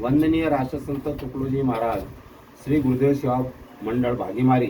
वंदनीय राष्ट्रसंत तुकडोजी महाराज श्री गुरुदेव शिवा मंडळ भागीमारी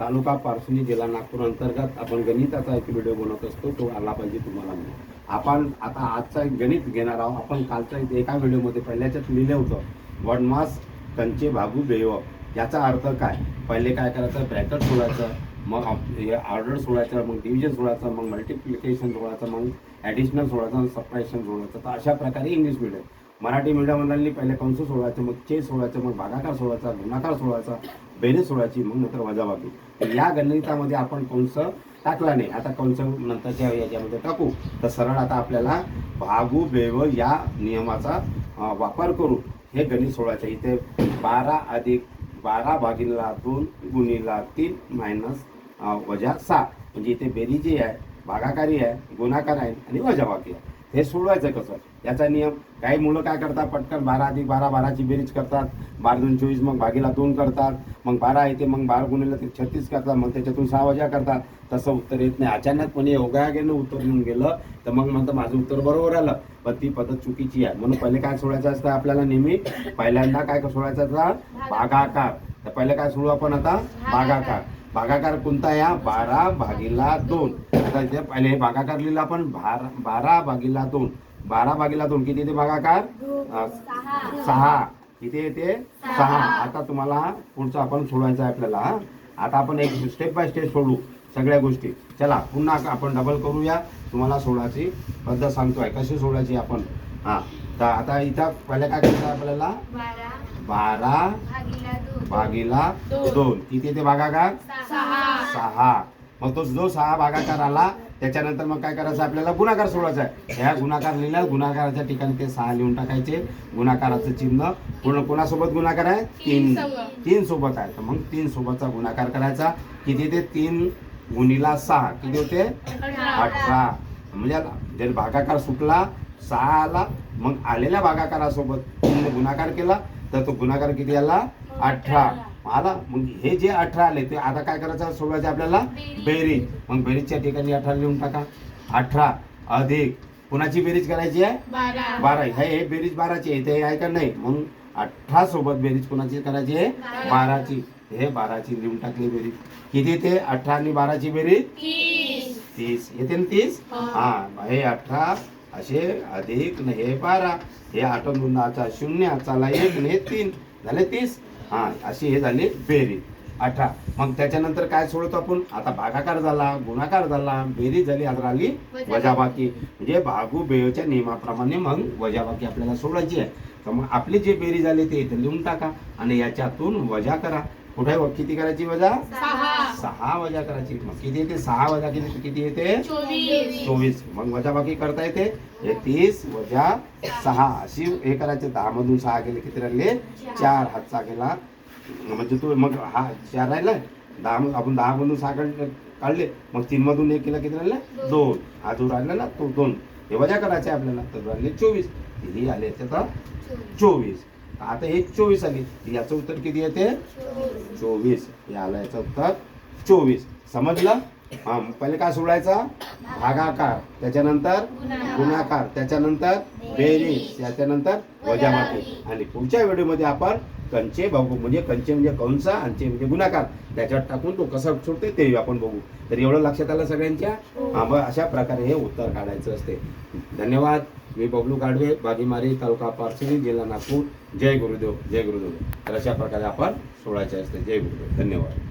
तालुका पारसुनी जिल्हा नागपूर अंतर्गत आपण गणिताचा एक व्हिडिओ बनवत असतो तो आला पाहिजे तुम्हाला म्हणून. आपण आता आजचा एक गणित घेणार आहोत. आपण कालचा एक- एका व्हिडिओमध्ये पहिल्याच्यात लिहिलं होतं वनमास कंचे भागू बेव याचा अर्थ काय? पहिले काय करायचं? ब्रॅकेट सोडायचं मग आप- हे ऑर्डर सोडायचं मग डिव्हिजन सोडायचं मग मल्टिप्लिकेशन सोडायचं मग ॲडिशनल सोडायचं सप्रायशन सोडायचं. तर अशा प्रकारे इंग्लिश मिडियम मराठी मीडियमवाल्यांनी पहिले कंस सोडायचं मग चेस सोडायचं मग भागाकार सोडायचा गुणाकार सोडायचा बेरीज सोडायची मग नंतर वजाबाकी. तर या गणितामध्ये आपण कंस टाकला नाही. आता कंस नंतरच्या याच्यामध्ये टाकू. तर सरळ आता आपल्याला भागू बेव या नियमाचा वापर करू. हे गणित सोडायचं इथे बारा अधिक बारा भागिला दोन गुणिला तीन मायनस वजा सहा म्हणजे इथे बेरीजी आहे भागाकारी आहे गुणाकार आहे आणि वजाबाकी आहे. हे सोडवायचं कसं? याचा नियम काही मुलं काय करतात? पटकन बारा अधिक बारा बाराची बेरीज करतात. बारा दोन चोवीस मग भागीला दोन करतात. मग बारा येते मग बारा गुणिला ते छत्तीस करतात. मग त्याच्यातून सहा वजा करतात. तसं उत्तर येत नाही. अचानकपणे योगायोगानं उत्तर येऊन गेलं तर मग म्हणतं माझं उत्तर बरोबर आलं. पण ती पद्धत चुकीची आहे. म्हणून पहिले काय सोडायचं असतं आपल्याला नेहमी? पहिल्यांदा काय सोडायचं असतं? भागाकार. तर पहिले काय सोडू आपण आता? भागाकार. भागाकार कोणता या? बारा भागीला दोन. आता इथे पहिले हे भागाकार लिहिला आपण. बारा बारा भागीला दोन. बारा भागीला दोन. किती येते भागाकार? सहा. किती येते? सहा. आता तुम्हाला पुढचं आपण सोडवायचं आहे आपल्याला हा? आता आपण एक स्टेप बाय स्टेप सोडू सगळ्या गोष्टी. चला पुन्हा आपण डबल करूया. तुम्हाला सोडायची पद्धत सांगतोय कशी सोडायची आपण? हा. तर आता इथं पहिले काय करायचं आहे आपल्याला? बारा. भागीला दोन. किती येते भागाकार सहा. मग तो जो सहा भागाकार आला त्याच्यानंतर मग काय करायचं आपल्याला? गुणाकार सोडायचा आहे. ह्या गुणाकार लिहिला गुणाकाराच्या ठिकाणी ते सहा लिहून टाकायचे. गुणाकाराचं चिन्ह. पूर्ण कोणासोबत गुणाकार आहे? तीन तीन. सोबत. आहे. तर मग तीन सोबतचा गुणाकार करायचा. किती ते तीन गुणिला सहा. किती होते? अठरा. म्हणजे जर भागाकार सुटला सहा आला मग आलेल्या भागाकारासोबत तीन गुणाकार केला. तर तो गुणाकार किती आला? अठरा. आला. मग हे जे अठरा आले ते आता काय करायचं? सोडवायचं आपल्याला? बेरीज. मग बेरीजच्या ठिकाणी अठरा लिहून टाका. अठरा अधिक. कुणाची बेरीज करायची आहे? बारा. हे हे बेरीज बाराची आहे. ते आहे का नाही? मग अठरा सोबत बेरीज कोणाची करायची आहे? बारा. बाराची. हे बाराची लिहून टाकली बेरीज. किती ते अठरा आणि बाराची बेरीज? तीस. तीस. येते ना तीस? हा. हा. हे अठरा असे अधिक न हे बारा हे आठ दोन दहाचा शून्य चाला एक न हे तीन झाले तीस. हा अशी हे झाले बेरीज. अठरा. मग त्याच्यानंतर काय सोडतो आपण? आता भागाकार झाला गुणाकार झाला बेरीज झाली आता आली वजाबाकी. म्हणजे भागू बेच्या नियमाप्रमाणे मग वजाबाकी आपल्याला सोडायची आहे. तर मग आपली जे बेरीज आली ते इथे लिहून टाका आणि याच्यातून वजा करा. कुठे किती करायची वजा? सहा वजा करायची. मग किती येते? सहा वजा किती किती येते? चोवीस. मग वजाबाकी करता येते. हे तीस वजा सहा. अशी हे करायचे. दहा मधून सहा गेले किती राहिले? चार. हातचा गेला म्हणजे तू मग हा चार राहिला? दहा मग आपण दहा मधून सहा काढले. मग तीन मधून एक केला. किती राहिले? दोन. हा जो राहिला ना तो दोन. हे वजा करायचे आपल्याला. तर राहिले चोवीस. ही आले त्याचा चोवीस. आता हे चोवीस आली. याचं उत्तर किती येते? चोवीस. हे आलं याचं उत्तर. चोवीस. समजलं? हा पहिले काय सोडायचा भागाकार. त्याच्यानंतर गुणाकार. त्याच्यानंतर बेरीज. त्याच्यानंतर वजाबाकी. आणि पुढच्या व्हिडिओमध्ये आपण कंचे बघू. म्हणजे कंचे म्हणजे कंस आणि म्हणजे गुणाकार. त्याच्यात टाकून तो कसा सोडते ते आपण बघू. तर एवढं लक्षात आलं सगळ्यांच्या? हा मग अशा प्रकारे हे उत्तर काढायचं असते. धन्यवाद. मी बबलू गाडवे बागीमारी तालुका पारसिंगी जिल्हा नागपूर. जय गुरुदेव. जय गुरुदेव. तर अशा प्रकारे आपण सोडायचे असते. जय गुरुदेव. धन्यवाद.